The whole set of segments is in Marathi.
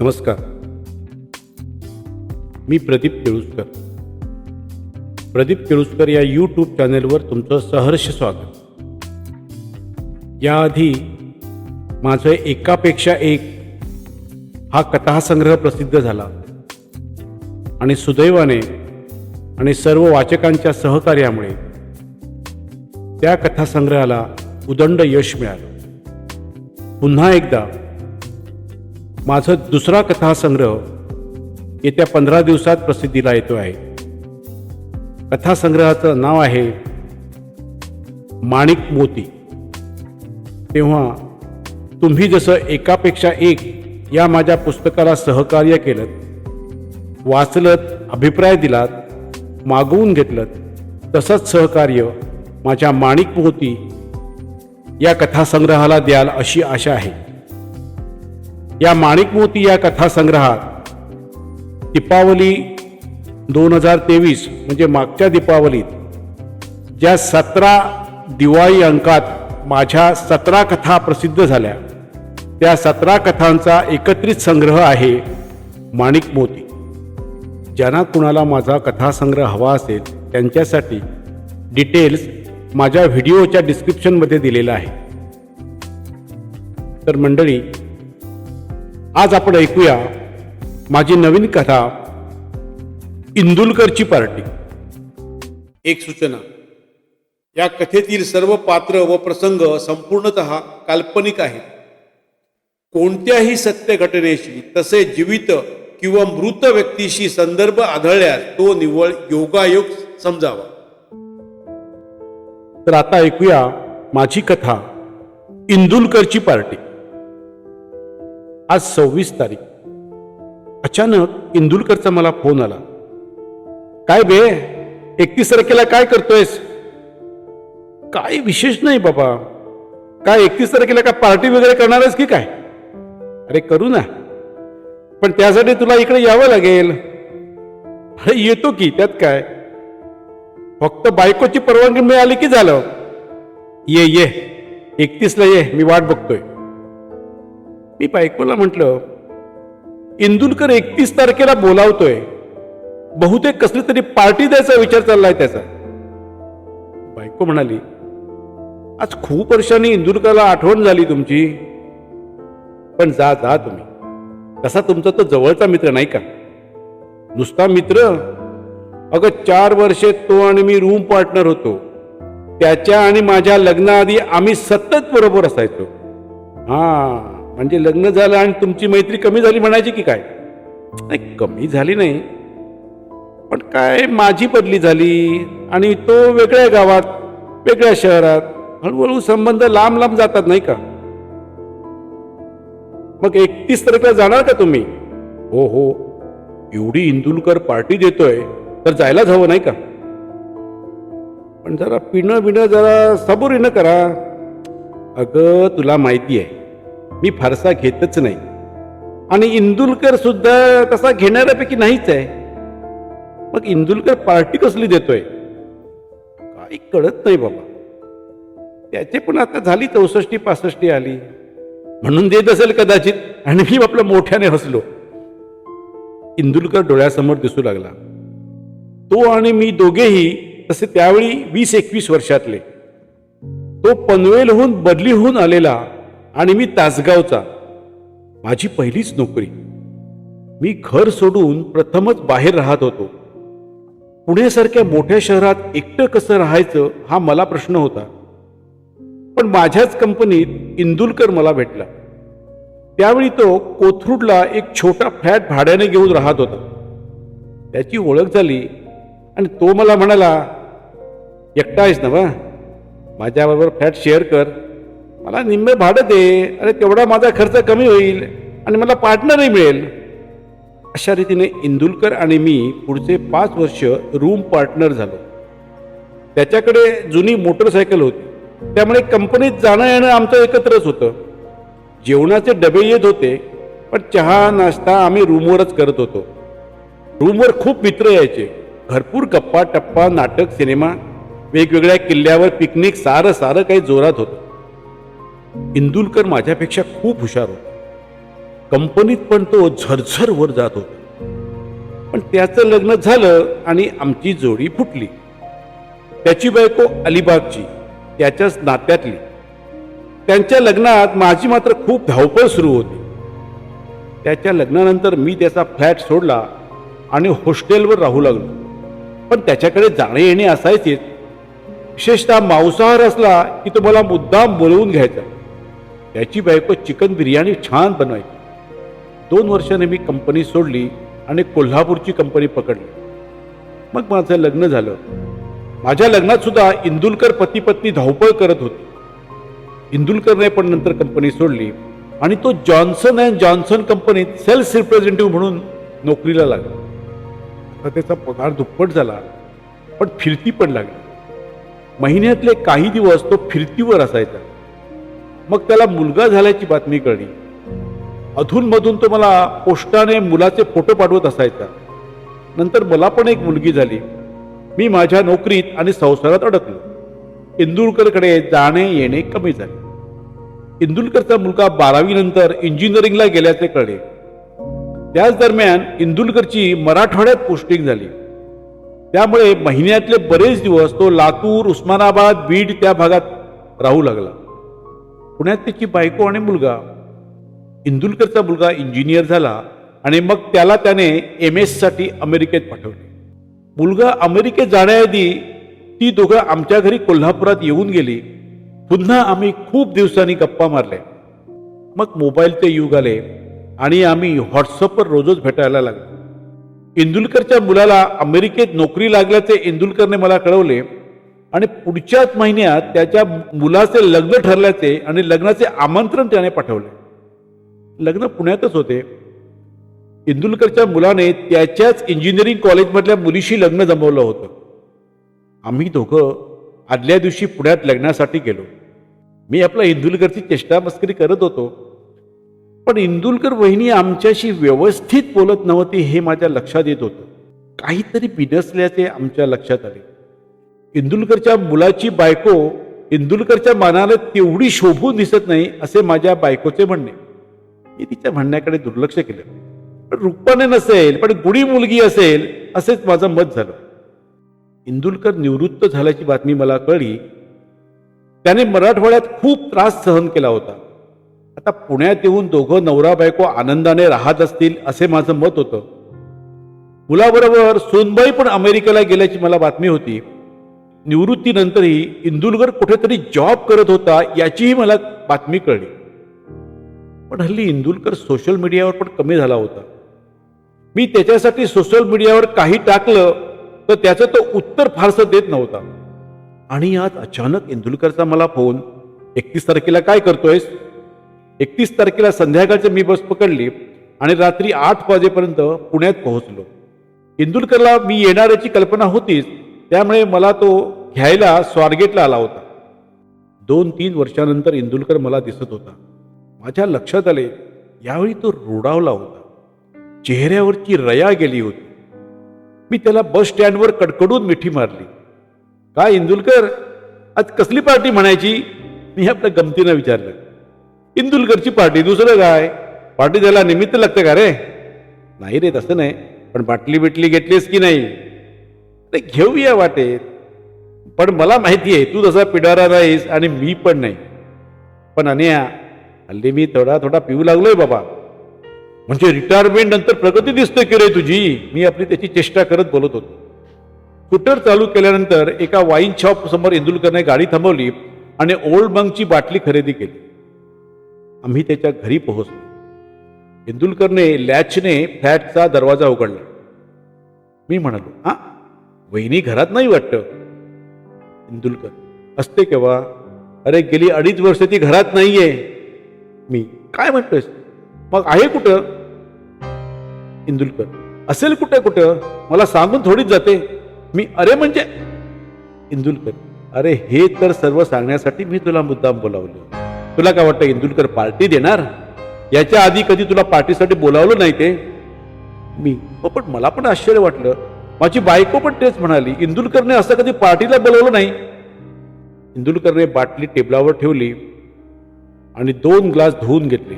नमस्कार. मी प्रदीप केळुसकर. प्रदीप केळुसकर या यूट्यूब चॅनेलवर तुमचं सहर्ष स्वागत. याआधी माझं एकापेक्षा एक हा कथासंग्रह प्रसिद्ध झाला. आणि सुदैवाने आणि सर्व वाचकांच्या सहकार्यामुळे त्या कथासंग्रहाला उदंड यश मिळालं. पुन्हा एकदा माझं दुसरा कथासंग्रह येत्या पंधरा दिवसात प्रसिद्धीला येतो आहे. कथासंग्रहाचं नाव आहे माणिक मोती. तेव्हा तुम्ही जसं एकापेक्षा एक या माझ्या पुस्तकाला सहकार्य केलं वाचलत अभिप्राय दिलात मागवून घेतलं तसंच सहकार्य माझ्या माणिक मोती या कथासंग्रहाला द्याल अशी आशा आहे. या माणिकमोती या कथासंग्रहात दीपावली दोन हजार तेवीस म्हणजे मागच्या दीपावलीत ज्या सतरा दिवाळी अंकात माझ्या सतरा कथा प्रसिद्ध झाल्या त्या सतरा कथांचा एकत्रित संग्रह आहे माणिक मोती ज्यांना कुणाला माझा कथासंग्रह हवा असेल त्यांच्यासाठी डिटेल्स माझ्या व्हिडिओच्या डिस्क्रिप्शनमध्ये दिलेला आहे तर मंडळी आज आपण ऐकूया माझी नवीन कथा इंदुलकरची पार्टी. एक सूचना. या कथेतील सर्व पात्र व प्रसंग संपूर्णत काल्पनिक आहेत. कोणत्याही सत्य घटनेशी तसे जीवित किंवा मृत व्यक्तीशी संदर्भ आढळल्यास तो निव्वळ योगायोग समजावा. तर आता ऐकूया माझी कथा इंदुलकरची पार्टी. आज सव्वीस तारीख. अचानक इंदुलकरचा मला फोन आला. काय बे एकतीस तारखेला काय करतोयस? काय विशेष नाही बाबा. काय एकतीस तारखेला काय पार्टी वगैरे करणार आहेस की काय? अरे करू ना. पण त्यासाठी तुला इकडे यावं लागेल. अरे येतो की त्यात काय? फक्त बायकोची परवानगी मिळाली की झालं. ये ये. एकतीसला ये मी वाट बघतोय. मी बायकोला म्हटलं इंदुलकर एकतीस तारखेला बोलावतोय. बहुतेक कसली तरी पार्टी द्यायचा विचार चाललाय त्याचा. बायको म्हणाली आज खूप वर्षांनी इंदुलकरला आठवण झाली तुमची. पण जा जा तुम्ही. तसा तुमचा तो जवळचा मित्र नाही का? नुसता मित्र? अगं चार वर्षे तो आणि मी रूम पार्टनर होतो. त्याच्या आणि माझ्या लग्नाआधी आम्ही सतत बरोबर असायचो. हा. म्हणजे लग्न झालं आणि तुमची मैत्री कमी झाली म्हणायची की काय? नाही कमी झाली नाही. पण काय माझी बदली झाली आणि तो वेगळ्या गावात वेगळ्या शहरात हळूहळू संबंध लांब लांब जातात नाही का? मग एकतीस तारखेला जाणार का तुम्ही? हो हो. एवढी इंदुलकर पार्टी देतोय तर जायलाच हवं नाही का? पण जरा पिणं बिणं जरा सबुरीनं करा. अगं तुला माहिती आहे मी फारसा घेतच नाही. आणि इंदुलकर सुद्धा तसा घेणाऱ्यापैकी नाहीच आहे. मग इंदुलकर पार्टी कसली देतोय? काही कळत नाही बाबा. त्याचे पण आता झाली चौसष्टी पासष्टी आली. म्हणून देत असेल कदाचित आणि मी आपलं मोठ्याने हसलो. इंदुलकर डोळ्यासमोर दिसू लागला. तो आणि मी दोघेही तसे त्यावेळी वीस एकवीस वर्षातले. तो पनवेलहून बदली होऊन आलेला आणि मी तासगावचा. माझी पहिलीच नोकरी. मी घर सोडून प्रथमच बाहेर राहत होतो. पुण्यासारख्या मोठ्या शहरात एकटं कसं राहायचं हा मला प्रश्न होता. पण माझ्याच कंपनीत इंदुलकर मला भेटला. त्यावेळी तो कोथरूडला एक छोटा फ्लॅट भाड्याने घेऊन राहत होता. त्याची ओळख झाली आणि तो मला म्हणाला एकटा आहेस ना बा माझ्याबरोबर फ्लॅट शेअर कर. मला निम्मे भाडं दे अरे तेवढा माझा खर्च कमी होईल आणि मला पार्टनरही मिळेल. अशा रीतीने इंदुलकर आणि मी पुढचे पाच वर्ष रूम पार्टनर झालो. त्याच्याकडे जुनी मोटरसायकल होती. त्यामुळे कंपनीत जाणं येणं आमचं एकत्रच होतं. जेवणाचे डबे येत होते पण चहा नाश्ता आम्ही रूमवरच करत होतो. रूमवर खूप मित्र यायचे. भरपूर गप्पा टप्पा नाटक सिनेमा वेगवेगळ्या किल्ल्यावर पिकनिक सारं सारं काही जोरात होतं. इंदुलकर माझ्यापेक्षा खूप हुशार होता. कंपनीत पण तो झरझर वर जात होता. पण त्याचं लग्न झालं आणि आमची जोडी फुटली. त्याची बायको अलिबागची त्याच्याच नात्यातली. त्यांच्या लग्नात माझी मात्र खूप धावपळ सुरू होती. त्याच्या लग्नानंतर मी त्याचा फ्लॅट सोडला आणि हॉस्टेलवर राहू लागलो. पण त्याच्याकडे जाणे येणे असायचेच. विशेषतः मांसाहार असला की तो मला मुद्दाम बोलवून घ्यायचा. त्याची बायको चिकन बिर्याणी छान बनवायची. दोन वर्षाने मी कंपनी सोडली आणि कोल्हापूरची कंपनी पकडली. मग माझं लग्न झालं. माझ्या लग्नात सुद्धा इंदुलकर पती पत्नी धावपळ करत होती. इंदुलकरने पण नंतर कंपनी सोडली आणि तो जॉन्सन अँड जॉन्सन कंपनीत सेल्स रिप्रेझेंटेटिव्ह म्हणून नोकरीला लागला. आता त्याचा पगार दुप्पट झाला पण फिरती पण लागली. महिन्यातले काही दिवस तो फिरतीवर असायचा. मग त्याला मुलगा झाल्याची बातमी कळली. अधूनमधून तो मला पोस्टाने मुलाचे फोटो पाठवत असायचा. नंतर मला पण एक मुलगी झाली. मी माझ्या नोकरीत आणि संसारात अडकलो. इंदुरकरकडे जाणे येणे कमी झाले. इंदुलकरचा मुलगा बारावी नंतर इंजिनिअरिंगला गेल्याचे कळले. त्याच दरम्यान इंदुलकरची मराठवाड्यात पोस्टिंग झाली. त्यामुळे महिन्यातले बरेच दिवस तो लातूर उस्मानाबाद बीड त्या भागात राहू लागला. पुण्यात त्याची बायको आणि मुलगा. इंदुलकरचा मुलगा इंजिनियर झाला आणि मग त्याला त्याने एम एससाठी अमेरिकेत पाठवले. मुलगा अमेरिकेत जाण्याआधी ती दोघं आमच्या घरी कोल्हापुरात येऊन गेली. पुन्हा आम्ही खूप दिवसांनी गप्पा मारल्या. मग मोबाईलचे युग आले आणि आम्ही व्हॉट्सअपवर रोजच भेटायला लागलो. इंदुलकरच्या मुलाला अमेरिकेत नोकरी लागल्याचे इंदुलकरने मला कळवले. आणि पुढच्याच महिन्यात त्याच्या मुलाचे लग्न ठरल्याचे आणि लग्नाचे आमंत्रण त्याने पाठवले. लग्न पुण्यातच होते. इंदुलकरच्या मुलाने त्याच्याच इंजिनिअरिंग कॉलेजमधल्या मुलीशी लग्न जमवलं होतं. आम्ही दोघं आदल्या दिवशी पुण्यात लग्नासाठी गेलो. मी आपला इंदुलकरची चेष्टा मस्करी करत होतो. पण इंदुलकर वहिनी आमच्याशी व्यवस्थित बोलत नव्हती हे माझ्या लक्षात येत होतं. काहीतरी बिनसल्याचे आमच्या लक्षात आले. इंदुलकरच्या मुलाची बायको इंदुलकरच्या मानाला तेवढी शोभून दिसत नाही असे माझ्या बायकोचे म्हणणे. मी तिच्या म्हणण्याकडे दुर्लक्ष केलं. पण रूपाने नसेल पण गुढी मुलगी असेल असेच माझं मत झालं. इंदुलकर निवृत्त झाल्याची बातमी मला कळली. त्याने मराठवाड्यात खूप त्रास सहन केला होता. आता पुण्यात येऊन दोघं नवरा बायको आनंदाने राहत असतील असे माझं मत होतं. मुलाबरोबर सोनबाई पण अमेरिकेला गेल्याची मला बातमी होती. निवृत्तीनंतरही इंदुलकर कुठेतरी जॉब करत होता याचीही मला बातमी कळली. पण हल्ली इंदुलकर सोशल मीडियावर पण कमी झाला होता. मी त्याच्यासाठी सोशल मीडियावर काही टाकलं तर त्याचं तो उत्तर फारसं देत नव्हता. आणि आज अचानक इंदुलकरचा मला फोन एकतीस तारखेला काय करतोयस? एकतीस तारखेला संध्याकाळची मी बस पकडली आणि रात्री आठ वाजेपर्यंत पुण्यात पोहोचलो. इंदुलकरला मी येणाऱ्याची कल्पना होतीच त्यामुळे मला तो घ्यायला स्वारगेटला आला होता. दोन तीन वर्षानंतर इंदुलकर मला दिसत होता. माझ्या लक्षात आले यावेळी तो रोडावला होता. चेहऱ्यावरची रया गेली होती. मी त्याला बस स्टँडवर कडकडून मिठी मारली. काय इंदुलकर आज कसली पार्टी म्हणायची? मी आपल्या गमतीनं विचारलं. इंदुलकरची पार्टी दुसरं काय? पार्टी द्यायला निमित्त लागतं का रे? नाही रे तसं नाही. पण बाटली बिटली घेतलीस की नाही? ते घेऊया वाटेत. पण मला माहिती आहे तू तसा पिढारा नाहीस आणि मी पण नाही. पण अन्या हल्ली मी थोडा थोडा पिऊ लागलोय बाबा. म्हणजे रिटायरमेंट नंतर प्रगती दिसते की रे तुझी? मी आपली त्याची चेष्टा करत बोलत होतो. स्कूटर चालू केल्यानंतर एका वाईन शॉप समोर इंदुलकरने गाडी थांबवली आणि ओल्ड बंकची बाटली खरेदी केली. आम्ही त्याच्या घरी पोहोचलो. इंदुलकरने लॅचने फ्लॅटचा दरवाजा उघडला. मी म्हणालो हा? वहिनी घरात नाही वाटतं. इंदुलकर असते केव्हा? अरे गेली अडीच वर्ष ती घरात नाहीये. मी काय म्हणतोयस? मग आहे कुठं? इंदुलकर असेल कुठं कुठं? मला सांगून थोडीच जाते. मी अरे म्हणजे? इंदुलकर अरे हे तर सर्व सांगण्यासाठी मी तुला मुद्दाम बोलावलं. तुला काय वाटतं इंदुलकर पार्टी देणार? याच्या आधी कधी तुला पार्टीसाठी बोलावलं नाही ते? मी हो पण मला पण आश्चर्य वाटलं. माझी बायको पण तेच म्हणाली इंदुलकरने असं कधी पार्टीला बोलवलं नाही. इंदुलकरने बाटली टेबलावर ठेवली आणि दोन ग्लास धुवून घेतले.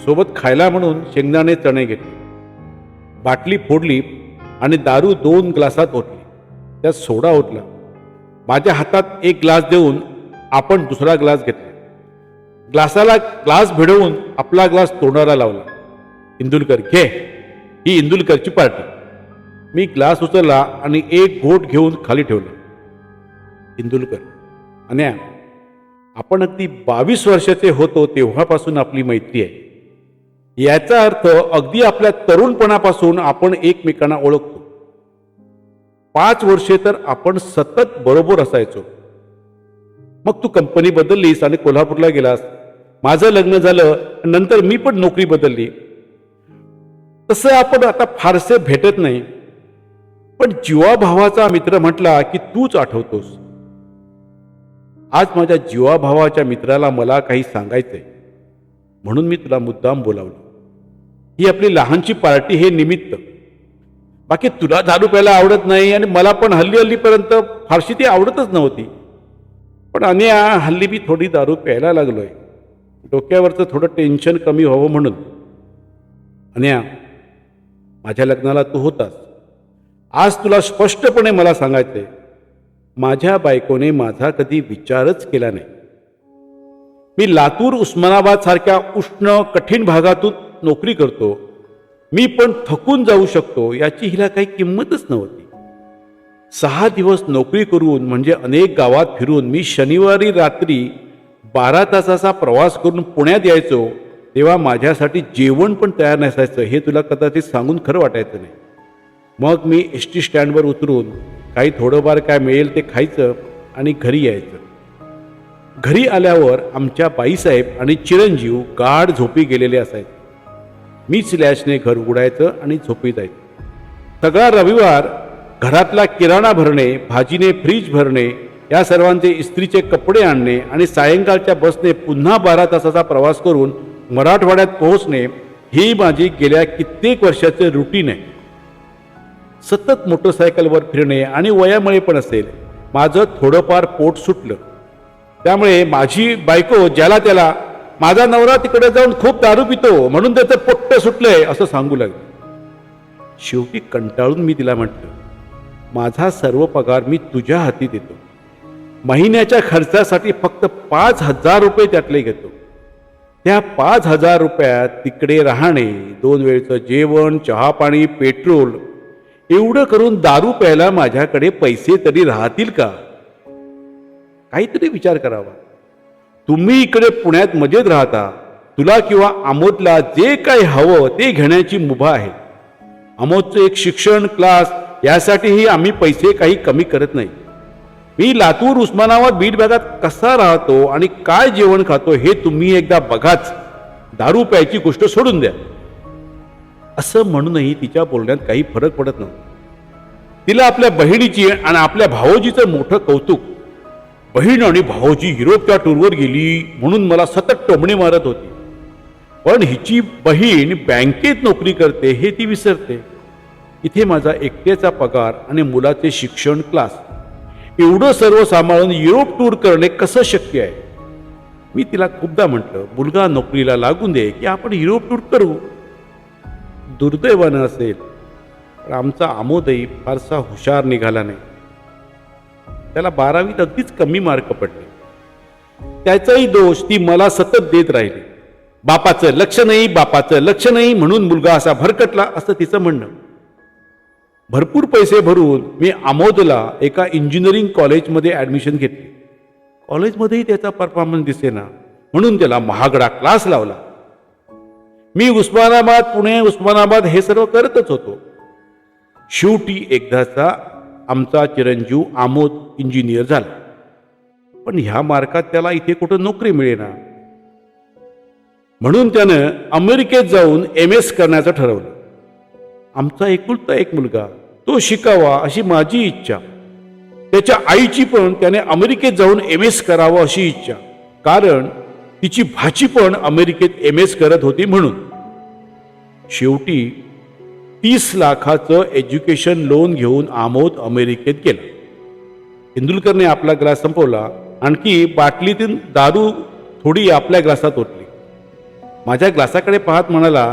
सोबत खायला म्हणून शेंगदाणे चणे घेतले. बाटली फोडली आणि दारू दोन ग्लासात ओतली. त्यात सोडा ओतला. माझ्या हातात एक ग्लास देऊन आपण दुसरा ग्लास घेतला. ग्लासाला ग्लास भिडवून आपला ग्लास तोंडाला लावला. इंदुलकर घे. ही इंदुलकरची पार्टी. मी ग्लास उचलला आणि एक घोट घेऊन खाली ठेवला. इंदुलकर अन्या आपण अगदी बावीस वर्षाचे होतो तेव्हापासून आपली मैत्री आहे. याचा अर्थ अगदी आपल्या तरुणपणापासून आपण एकमेकांना ओळखतो. पाच वर्षे तर आपण सतत बरोबर असायचो. मग तू कंपनी बदललीस आणि कोल्हापूरला गेलास. माझं लग्न झालं नंतर मी पण नोकरी बदलली. तसं आपण आता फारसे भेटत नाही. पण जीवाभावाचा मित्र म्हटला की तूच आठवतोस. आज माझ्या जीवाभावाच्या मित्राला मला काही सांगायचंय. म्हणून मी तुला मुद्दाम बोलावलं. ही आपली लहानशी पार्टी हे निमित्त. बाकी तुला दारू प्यायला आवडत नाही आणि मला पण हल्ली हल्लीपर्यंत फारशी ती आवडतच नव्हती. पण आणि हल्ली मी थोडी दारू प्यायला लागलोय. डोक्यावरचं थोडं टेन्शन कमी व्हावं म्हणून. अन्या माझ्या लग्नाला तू होतास. आज तुला स्पष्टपणे मला सांगायचंय माझ्या बायकोने माझा कधी विचारच केला नाही. मी लातूर उस्मानाबाद सारख्या उष्ण कठीण भागातून नोकरी करतो. मी पण थकून जाऊ शकतो याची हिला काही किंमतच नव्हती. सहा दिवस नोकरी करून म्हणजे अनेक गावात फिरून मी शनिवारी रात्री बारा तासाचा प्रवास करून पुण्यात यायचो तेव्हा माझ्यासाठी जेवण पण तयार नसायचं हे तुला कदाचित सांगून खरं वाटायचं नाही. मग मी एस टी स्टँडवर उतरून काही थोडंफार काय मिळेल ते खायचं आणि घरी यायचं. घरी आल्यावर आमच्या बाईसाहेब आणि चिरंजीव गाढ झोपी गेलेले असायचे. मीच स्लॅशने घर उघडायचं आणि झोपी जायचं. सगळा रविवार घरातला किराणा भरणे भाजीने फ्रीज भरणे या सर्वांचे इस्त्रीचे कपडे आणणे आणि सायंकाळच्या बसने पुन्हा बारा तासाचा प्रवास करून मराठवाड्यात पोहोचणे ही माझी गेल्या कित्येक वर्षाचे रुटीन आहे. सतत मोटरसायकलवर फिरणे आणि वयामुळे पण असेल. माझं थोडंफार पोट सुटलं. त्यामुळे माझी बायको ज्याला त्याला माझा नवरा तिकडे जाऊन खूप दारू पितो म्हणून त्याचं पोट्ट सुटलंय असं सांगू लागलं. शेवटी कंटाळून मी तिला म्हटलं माझा सर्व पगार मी तुझ्या हाती देतो. महिन्याच्या खर्चासाठी फक्त पाच हजार रुपये त्यातले घेतो. त्या पाच हजार रुपयात तिकडे राहणे दोन वेळचं जेवण चहा पाणी पेट्रोल एवढं करून दारू प्यायला माझ्याकडे पैसे तरी राहतील का? काहीतरी विचार करावा. तुम्ही इकडे पुण्यात मजेत राहता. तुला किंवा आमोदला जे काही हवं ते घेण्याची मुभा आहे. आमोदचं एक शिक्षण क्लास यासाठीही आम्ही पैसे काही कमी करत नाही. मी लातूर उस्मानाबाद बीड भागात कसा राहतो आणि काय जेवण खातो हे तुम्ही एकदा बघाच. दारू प्यायची गोष्ट सोडून द्या. असं म्हणूनही तिच्या बोलण्यात काही फरक पडत नव्हता. तिला आपल्या बहिणीची आणि आपल्या भावोजीचं मोठं कौतुक बहीण आणि भावोजी युरोपच्या टूरवर गेली म्हणून मला सतत टोमणे मारत होती. पण हिची बहीण बँकेत नोकरी करते हे ती विसरते. इथे माझा एकट्याचा पगार आणि मुलाचे शिक्षण क्लास एवढं सर्व सांभाळून युरोप टूर करणे कसं शक्य आहे? मी तिला खूपदा म्हटलं मुलगा नोकरीला लागून दे की आपण युरोप टूर करू. दुर्दैवानं असेल पण आमचा आमोदही फारसा हुशार निघाला नाही. त्याला बारावीत अगदीच कमी मार्क पडले. त्याचाही दोष ती मला सतत देत राहिली. बापाचं लक्ष नाही बापाचं लक्ष नाही म्हणून मुलगा असा भरकटला असं तिचं म्हणणं. भरपूर पैसे भरून मी आमोदला एका इंजिनिअरिंग कॉलेजमध्ये ॲडमिशन घेतली. कॉलेजमध्येही त्याचा परफॉर्मन्स दिसेना म्हणून त्याला महागडा क्लास लावला. मी उस्मानाबाद पुणे उस्मानाबाद हे सर्व करतच होतो. शेवटी एकदाचा आमचा चिरंजीव आमोद इंजिनियर झाला. पण ह्या मार्कात त्याला इथे कुठं नोकरी मिळेना. म्हणून त्यानं अमेरिकेत जाऊन एम एस करण्याचं ठरवलं. आमचा एकुलता एक मुलगा तो शिकावा अशी माझी इच्छा. त्याच्या आईची पण त्याने अमेरिकेत जाऊन एम एस करावं अशी इच्छा. कारण तिची भाची पण अमेरिकेत एम एस करत होती म्हणून. शेवटी तीस लाखाचं एज्युकेशन लोन घेऊन आमोद अमेरिकेत गेला इंदुलकरने आपला ग्लास संपवला. आणखी बाटलीतून दारू थोडी आपल्या ग्लासात ओतली. माझ्या ग्लासाकडे पाहत म्हणाला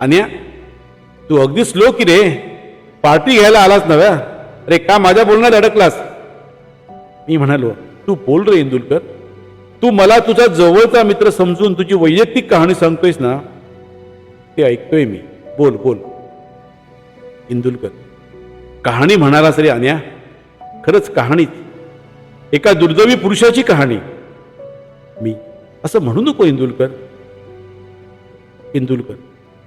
अन्या तू अगदी स्लो की रे? पार्टी घ्यायला आलास नव्या? अरे का माझ्या बोलण्यात अडकलास? मी म्हणालो तू बोल रे इंदुलकर. तू मला तुझा जवळचा मित्र समजून तुझी वैयक्तिक कहाणी सांगतोयस ना ते ऐकतोय मी. बोल बोल. इंदुलकर कहाणी म्हणालास रे अन्या खरंच कहाणीच. एका दुर्दैवी पुरुषाची कहाणी. मी? असं म्हणू नको इंदुलकर. इंदुलकर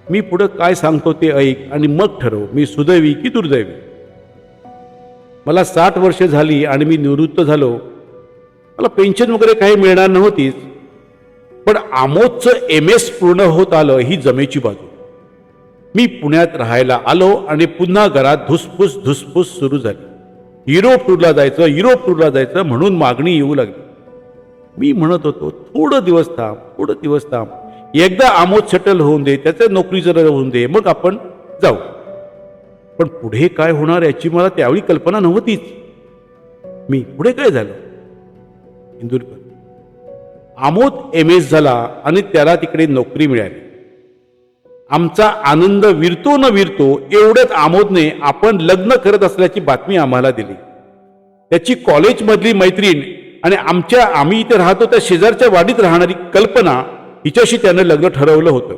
मी पुढं काय सांगतो ते ऐक आणि मग ठरव. मी सुदैवी की दुर्दैवी? मला साठ वर्षे झाली आणि मी निवृत्त झालो. मला पेन्शन वगैरे काही मिळणार नव्हतीच. पण आमोदचं एम एस पूर्ण होत आलं ही जमेची बाजू. मी पुण्यात राहायला आलो आणि पुन्हा घरात धुसफूस धुसफूस सुरू झाली. युरोप टूरला जायचं युरोप टूरला जायचं म्हणून मागणी येऊ लागली. मी म्हणत होतो थोडं दिवस थांब थोडं दिवस थांब. एकदा आमोद सेटल होऊन दे त्याचं नोकरी जर होऊन दे मग आपण जाऊ. पण पुढे काय होणार याची मला त्यावेळी कल्पना नव्हतीच. मी पुढे काय झालं? इंदूरकर. आमोद एम एस झाला आणि त्याला तिकडे नोकरी मिळाली. आमचा आनंद विरतो न विरतो एवढ्याच आमोदने आपण लग्न करत असल्याची बातमी आम्हाला दिली. त्याची कॉलेजमधली मैत्रीण आणि आमच्या आम्ही इथे राहतो त्या शेजारच्या वाडीत राहणारी कल्पना हिच्याशी त्यानं लग्न ठरवलं होतं.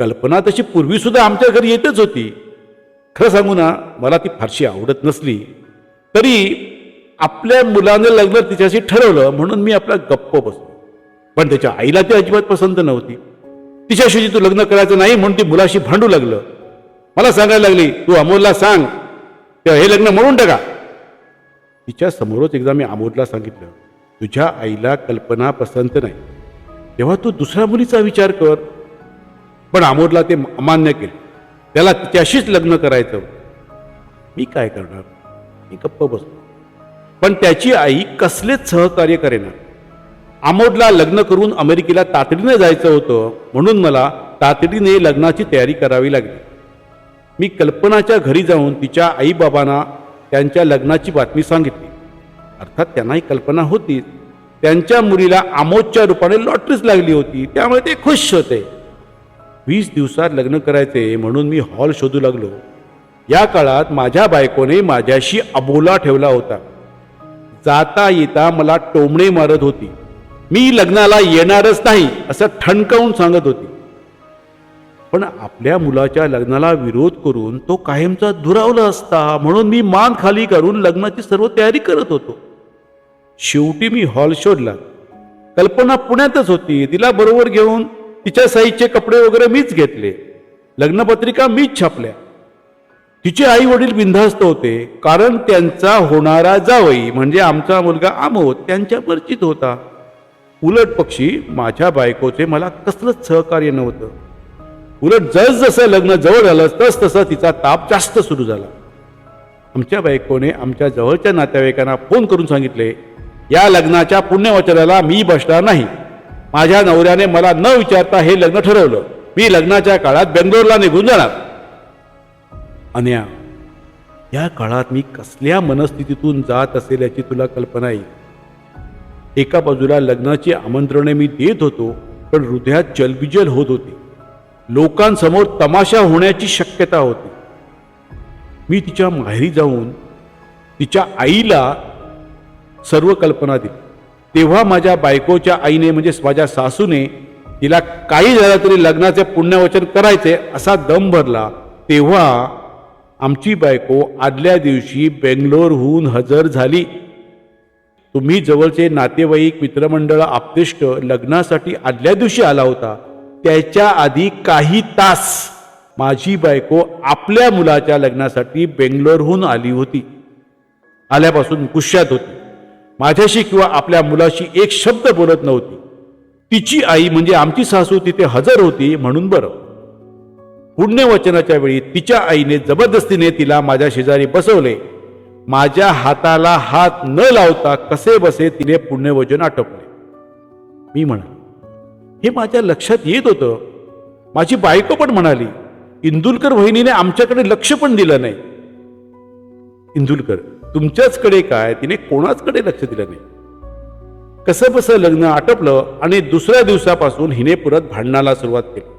कल्पना तशी पूर्वीसुद्धा आमच्या घरी येतच होती. खरं सांगू ना मला ती फारशी आवडत नसली. तरी आपल्या मुलानं लग्न तिच्याशी ठरवलं म्हणून मी आपला गप्प बसलो. पण त्याच्या आईला ती अजिबात पसंत नव्हती. तिच्याशी तू लग्न करायचं नाही म्हणून ती मुलाशी भांडू लागलं. मला सांगायला लागली तू अमोलला सांग तेव्हा हे लग्न म्हणून टाका. तिच्या समोरच एकदा मी अमोलला सांगितलं तुझ्या आईला कल्पना पसंत नाही. तेव्हा तू दुसऱ्या मुलीचा विचार कर. पण अमोलला ते अमान्य केलं. त्याला तिच्याशीच लग्न करायचं मी काय करणार? मी गप्प बसलो. पण त्याची आई कसलेच सहकार्य करेना. आमोदला लग्न करून अमेरिकेला तातडीने जायचं होतं म्हणून मला तातडीने लग्नाची तयारी करावी लागली. मी कल्पनाच्या घरी जाऊन तिच्या आईबाबांना त्यांच्या लग्नाची बातमी सांगितली. अर्थात त्यांनाही कल्पना होतीच त्यांच्या मुलीला आमोदच्या रूपाने लॉटरीच लागली होती त्यामुळे ते खुश होते. वीस दिवसात लग्न करायचे म्हणून मी हॉल शोधू लागलो. या काळात माझ्या बायकोने माझ्याशी अबोला ठेवला होता. जाता येता मला टोमणे मारत होती. मी लग्नाला येणारच नाही असं ठणकावून सांगत होती. पण आपल्या मुलाच्या लग्नाला विरोध करून तो कायमचा दुरावला असता म्हणून मी मान खाली करून लग्नाची सर्व तयारी करत होतो. शेवटी मी हॉल शोधला. कल्पना पुण्यातच होती. तिला बरोबर घेऊन तिच्या साईजचे कपडे वगैरे मीच घेतले. लग्नपत्रिका मीच छापल्या. तिचे आई वडील बिनधास्त होते कारण त्यांचा होणारा जावई म्हणजे आमचा मुलगा आमोद त्यांच्या परिचित होता. उलट पक्षी माझ्या बायकोचे मला कसलंच सहकार्य नव्हतं. उलट जसजसं लग्न जवळ आलं तस तसं तिचा ताप जास्त सुरू झाला. आमच्या बायकोने आमच्या जवळच्या नातेवाईकांना फोन करून सांगितले या लग्नाच्या पुण्यवचनाला मी बसणार नाही. माझ्या नवऱ्याने मला न विचारता हे लग्न ठरवलं. मी लग्नाच्या काळात बेंगलोरला निघून जाणार. अन्या. या काळात मी कसल्या मनस्थितीतून जात असेल याची तुला कल्पना येईल एका बाजूला लग्नाची आमंत्रणे मी देत होतो पण हृदयात जलबिजल होत होती. लोकांसमोर तमाशा होण्याची शक्यता होती. मी तिच्या माहेरी जाऊन तिच्या आईला सर्व कल्पना दिली. तेव्हा माझ्या बायकोच्या आईने म्हणजे माझ्या सासूने तिला काही झालं तरी लग्नाचे पुण्यवचन करायचे असा दम भरला. तेव्हा आमची बायको आदल्या दिवशी बेंगलोरहून हजर झाली. तुम्ही जवळचे नातेवाईक मित्रमंडळ आप्तेष्ट लग्नासाठी आदल्या दिवशी आला होता. त्याच्या आधी काही तास माझी बायको आपल्या मुलाच्या लग्नासाठी बेंगलोरहून आली होती. आल्यापासून कुश्यात होती. माझ्याशी किंवा आपल्या मुलाशी एक शब्द बोलत नव्हती. तिची आई म्हणजे आमची सासू तिथे हजर होती म्हणून बरं. पुण्यवचनाच्या वेळी तिच्या आईने जबरदस्तीने तिला माझ्या शेजारी बसवले. माझ्या हाताला हात न लावता कसे बसे तिने पुण्यवचन आटपले. मी म्हणाल हे माझ्या लक्षात येत होतं. माझी बायको पण म्हणाली इंदुलकर वहिनीने आमच्याकडे लक्ष पण दिलं नाही. इंदुलकर तुमच्याचकडे काय? तिने कोणाचकडे लक्ष दिलं नाही? कसं बसं लग्न आटपलं आणि दुसऱ्या दिवसापासून हिने परत भांडणाला सुरुवात केली.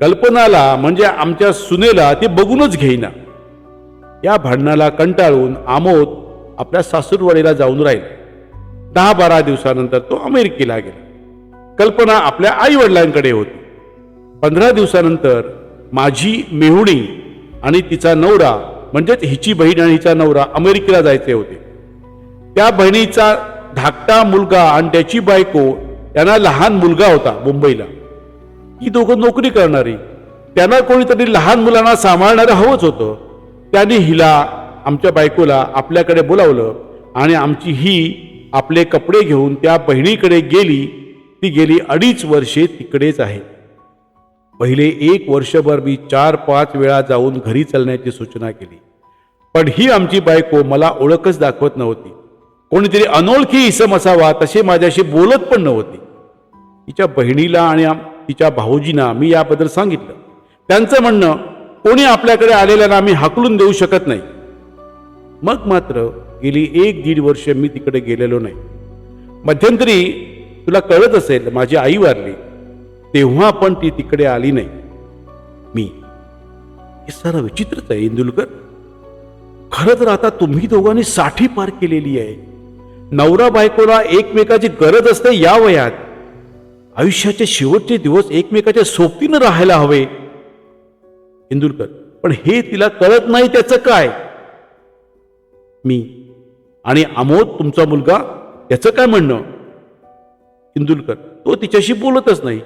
कल्पनाला म्हणजे आमच्या सुनेला ती बघूनच घेईना. या भांडणाला कंटाळून आमोद आपल्या सासूरवाडीला जाऊन राहील. दहा बारा दिवसानंतर तो अमेरिकेला गेला. कल्पना आपल्या आई वडिलांकडे होती. पंधरा दिवसानंतर माझी मेहुणी आणि तिचा नवरा म्हणजेच हिची बहीण आणि हिचा नवरा अमेरिकेला जायचे होते. त्या बहिणीचा धाकटा मुलगा आणि त्याची बायको यांना लहान मुलगा होता मुंबईला. ही दोघं नोकरी करणारी. त्यांना कोणीतरी लहान मुलांना सांभाळणारं हवंच होतं. त्यांनी हिला आमच्या बायकोला आपल्याकडे बोलावलं आणि आमची ही आपले कपडे घेऊन त्या बहिणीकडे गेली. ती गेली अडीच वर्षे तिकडेच आहे. पहिले एक वर्षभर मी चार पाच वेळा जाऊन घरी चालण्याची सूचना केली. पण ही आमची बायको मला ओळखच दाखवत नव्हती. कोणीतरी अनोळखी इसम असावा तसे माझ्याशी बोलत पण नव्हती. तिच्या बहिणीला आणि तिच्या भाऊजींना मी याबद्दल सांगितलं. त्यांचं म्हणणं कोणी आपल्याकडे आलेल्याला आम्ही हाकलून देऊ शकत नाही. मग मात्र गेली एक दीड वर्ष मी तिकडे गेलेलो नाही. मध्यंतरी तुला कळत असेल माझी आई वारली. तेव्हा पण ती तिकडे आली नाही. मी हे सारं विचित्रच आहे इंदुलकर. खरं तर आता तुम्ही दोघांनी साठी पार केलेली आहे. नवरा बायकोला एकमेकाची गरज असते या वयात. आयुष्याचे शेवटचे दिवस एकमेकाच्या सोबतीनं राहायला हवे. इंदुरकर पण हे तिला कळत नाही त्याचं काय? मी आणि आमोद तुमचा मुलगा याचं काय म्हणणं? इंदुलकर तो तिच्याशी बोलतच नाही.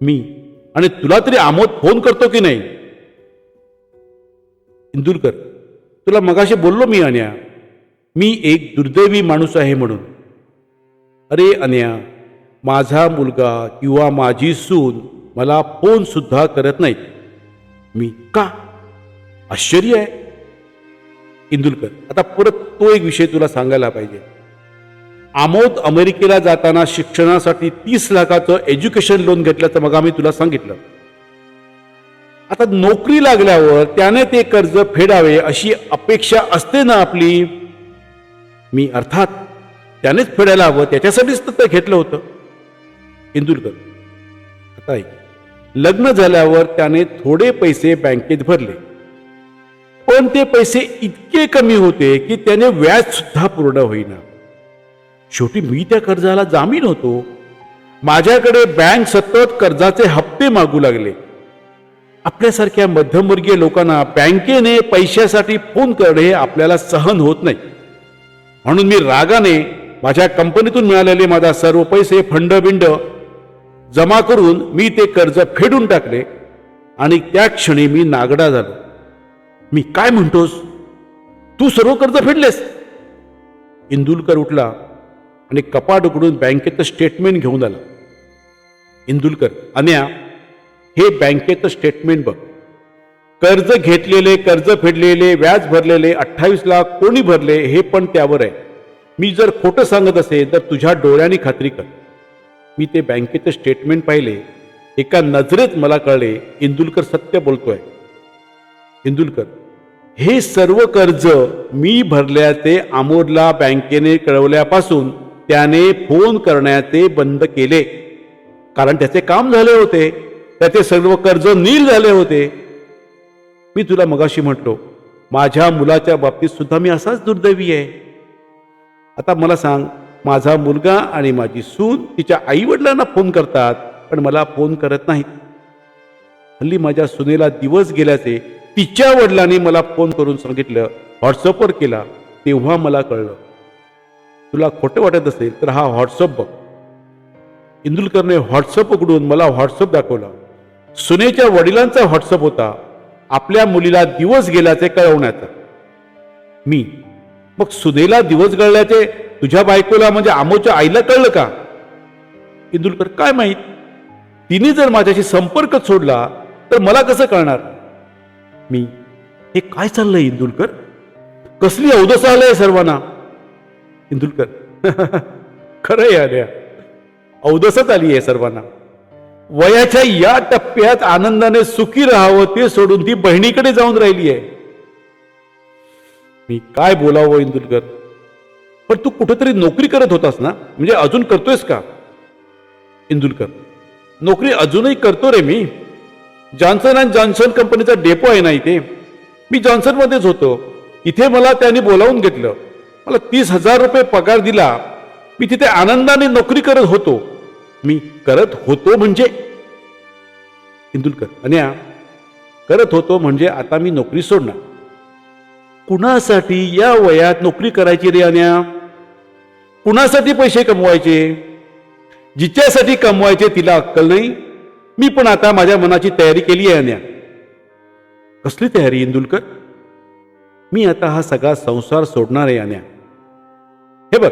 मी आणि तुला तरी आमोद फोन करतो की नाही? इंदुलकर तुला मगाशी बोललो मी अन्या. मी एक दुर्दैवी माणूस आहे म्हणून. अरे अन्या माझा मुलगा किंवा माझी सून मला फोन सुद्धा करत नाहीत. मी का? आश्चर्य आहे. इंदुलकर आता परत तो एक विषय तुला सांगायला पाहिजे. आमोद अमेरिकेला जाताना शिक्षणासाठी तीस लाखाचं एज्युकेशन लोन घेतल्याचं मग आम्ही तुला सांगितलं. आता नोकरी लागल्यावर त्याने ते कर्ज फेडावे अशी अपेक्षा असते ना आपली? मी अर्थात त्यानेच फेडायला हवं त्याच्यासाठीच तर ते घेतलं होतं. इंदुरकर आता ऐक. लग्न झाल्यावर त्याने थोडे पैसे बँकेत भरले. पण ते पैसे इतके कमी होते की त्याने व्याज सुद्धा पूर्ण होईना. शेवटी मी त्या कर्जाला जामीन होतो. माझ्याकडे बँक सतत कर्जाचे हप्ते मागू लागले. आपल्यासारख्या मध्यमवर्गीय लोकांना बँकेने पैशासाठी फोन करणे आपल्याला सहन होत नाही. म्हणून मी रागाने माझ्या कंपनीतून मिळालेले माझा सर्व पैसे फंड बिंड जमा करून मी ते कर्ज फेडून टाकले आणि त्या क्षणी मी नागडा झालो. मी काय म्हणतोस? तू सर्व कर्ज फेडलेस? इंदुलकर उठला आणि कपाट उघडून बँकेचं स्टेटमेंट घेऊन आला. इंदुलकर अन्या हे बँकेचं स्टेटमेंट बघ. कर्ज घेतलेले कर्ज फेडलेले व्याज भरलेले अठ्ठावीस लाख कोणी भरले हे पण त्यावर आहे. मी जर खोटं सांगत असेल तर तुझ्या डोळ्यांनी खात्री कर. मी ते बँकेचे स्टेटमेंट पाहिले. एका नजरेत मला कळले इंदुलकर सत्य बोलतोय. इंदुलकर हे सर्व कर्ज मी भरल्याचे आमोदला बँकेने कळवल्यापासून त्याने फोन करण्याचे बंद केले. कारण त्याचे काम झाले होते. त्याचे सर्व कर्ज नील झाले होते. मी तुला मगाशी म्हटलो माझ्या मुलाच्या बाबतीत सुद्धा मी असाच दुर्दैवी आहे. आता मला सांग माझा मुलगा आणि माझी सून तिच्या आईवडिलांना फोन करतात पण मला फोन करत नाहीत. हल्ली माझ्या सुनेला दिवस गेल्याचे तिच्या वडिलांनी मला फोन करून सांगितलं व्हॉट्सअपवर केला तेव्हा मला कळलं. तुला खोटं वाटत असेल तर हा व्हॉट्सअप बघ. इंदुलकरने व्हॉट्सअप उघडून मला व्हॉट्सअप दाखवला. सुनेच्या वडिलांचा व्हॉट्सअप होता. आपल्या मुलीला दिवस गेल्याचे कळवण्याचा. मी. मग सुनेला दिवस गळल्याचे तुझ्या बायकोला म्हणजे आमोच्या आईला कळलं का? इंदुलकर काय माहीत? तिने जर माझ्याशी संपर्क सोडला तर मला कसं कळणार? मी हे काय चाललंय इंदुलकर? कसली अवदस आलंय सर्वांना? इंदुलकर खरंय आल्या. अवदसच आली आहे सर्वांना. वयाच्या या टप्प्यात आनंदाने सुखी राहावं ते सोडून ती बहिणीकडे जाऊन राहिली आहे. मी काय बोलावं इंदुलकर? पण तू कुठेतरी नोकरी करत होतास ना? म्हणजे अजून करतोयस का? इंदुलकर नोकरी अजूनही करतो रे मी. जॉन्सन अँड जॉन्सन कंपनीचा डेपो आहे ना इथे. मी जॉन्सनमध्येच होतो. इथे मला त्यांनी बोलावून घेतलं. मला तीस हजार रुपये पगार दिला. मी तिथे आनंदाने नोकरी करत होतो. मी करत होतो म्हणजे? इंदुलकर अन्या करत होतो म्हणजे आता मी नोकरी सोडणार. कुणासाठी या वयात नोकरी करायची रे अन्या? कुणासाठी पैसे कमवायचे? जिच्यासाठी कमवायचे तिला अक्कल नाही? मी पण आता माझ्या मनाची तयारी केली आहे अन्या कसली तयारी इंदुलकर? मी आता हा सगळा संसार सोडणार आहे अन्या हे बघ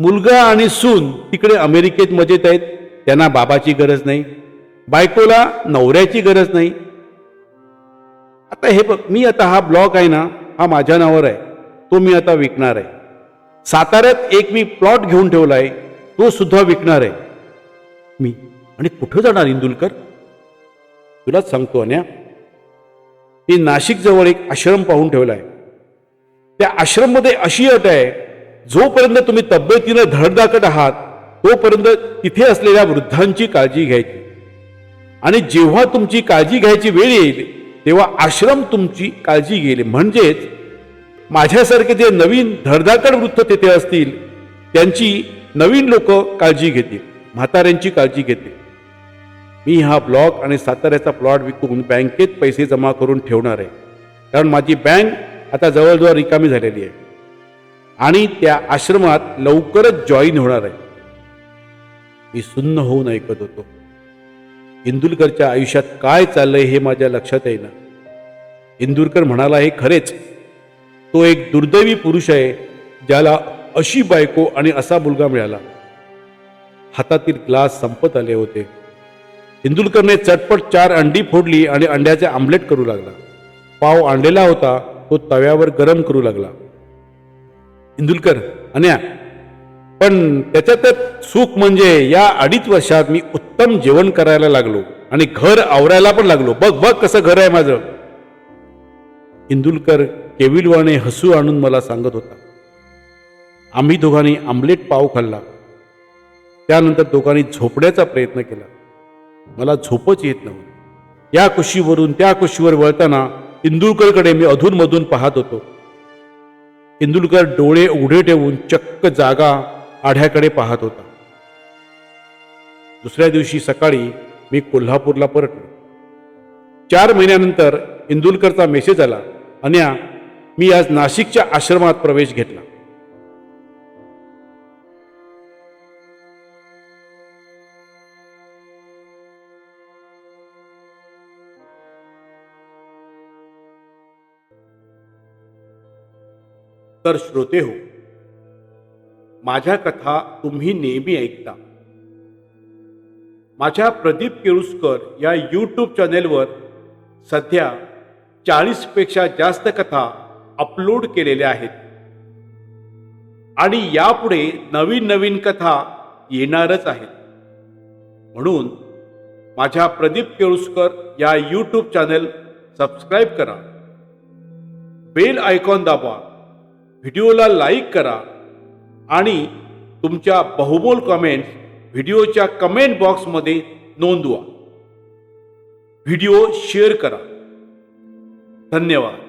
मुलगा आणि सून तिकडे अमेरिकेत मजेत आहेत त्यांना बाबाची गरज नाही. बायकोला नवऱ्याची गरज नाही. आता हे बघ मी आता हा ब्लॉग आहे ना हा माझ्या नावावर आहे. तो मी आता विकणार आहे. साताऱ्यात एक मी प्लॉट घेऊन ठेवला आहे तो सुद्धा विकणार आहे. मी आणि कुठं जाणार इंदुलकर? तुलाच सांगतो अन्या मी नाशिकजवळ एक आश्रम पाहून ठेवला आहे त्या आश्रममध्ये अशी अट आहे जोपर्यंत तुम्ही तब्येतीनं धडधाकट आहात तोपर्यंत तिथे असलेल्या वृद्धांची काळजी घ्यायची. आणि जेव्हा तुमची काळजी घ्यायची वेळ येईल तेव्हा आश्रम तुमची काळजी घेईल. म्हणजेच माझ्यासारखे जे नवीन धडधाकड वृत्त तिथे असतील त्यांची नवीन लोक काळजी घेतील म्हाताऱ्यांची काळजी घेतील. मी हा ब्लॉक आणि साताऱ्याचा प्लॉट विकून बँकेत पैसे जमा करून ठेवणार आहे. कारण माझी बँक आता जवळजवळ रिकामी झालेली आहे. आणि त्या आश्रमात लवकरच जॉईन होणार आहे. मी सुन्न होऊन ऐकत होतो. इंदुलकरच्या आयुष्यात काय चाललंय हे माझ्या लक्षात येईना. इंदुरकर म्हणाला हे खरेच तो एक दुर्दैवी पुरुष आहे ज्याला अशी बायको आणि असा मुलगा मिळाला. हातातील ग्लास संपत आले होते. इंदुलकरने चटपट चार अंडी फोडली आणि अंड्याचे आमलेट करू लागला. पाव आणलेला होता तो तव्यावर गरम करू लागला. इंदुलकर अन्या पण त्याच्यातच सुख म्हणजे या अडीच वर्षात मी उत्तम जेवण करायला लागलो आणि घर आवरायला पण लागलो. बघ बघ कसं घर आहे माझं. इंदुलकर केविलवाने हसू आणून मला सांगत होता. आम्ही दोघांनी आमलेट पाव खाल्ला. त्यानंतर दोघांनी झोपण्याचा प्रयत्न केला. मला झोपच येत नव्हती. या कुशीवरून त्या कुशीवर वळताना इंदुलकरकडे मी अधूनमधून पाहत होतो. इंदुलकर डोळे उघडे ठेवून चक्क जागा आढ्याकडे पाहत होता. दुसऱ्या दिवशी सकाळी मी कोल्हापूरला परतलो. चार महिन्यानंतर इंदुलकरचा मेसेज आला. अन्या मी आज नाशिकच्या आश्रमात प्रवेश घेतला. तर श्रोते हो माझ्या कथा तुम्ही नेहमी ऐकता. माझ्या प्रदीप केळुसकर या यूट्यूब चॅनेलवर सध्या चाळीसपेक्षा जास्त कथा अपलोड केलेल्या आहेत. आणि यापुढे नवीन नवीन कथा येणारच आहेत. म्हणून माझ्या प्रदीप केळुसकर या यूट्यूब चॅनल सबस्क्राईब करा. बेल आयकॉन दाबा. व्हिडिओला लाईक करा. आणि तुमच्या बहुमोल कमेंट्स व्हिडिओच्या कमेंट बॉक्समध्ये नोंदवा. व्हिडिओ शेअर करा. धन्यवाद.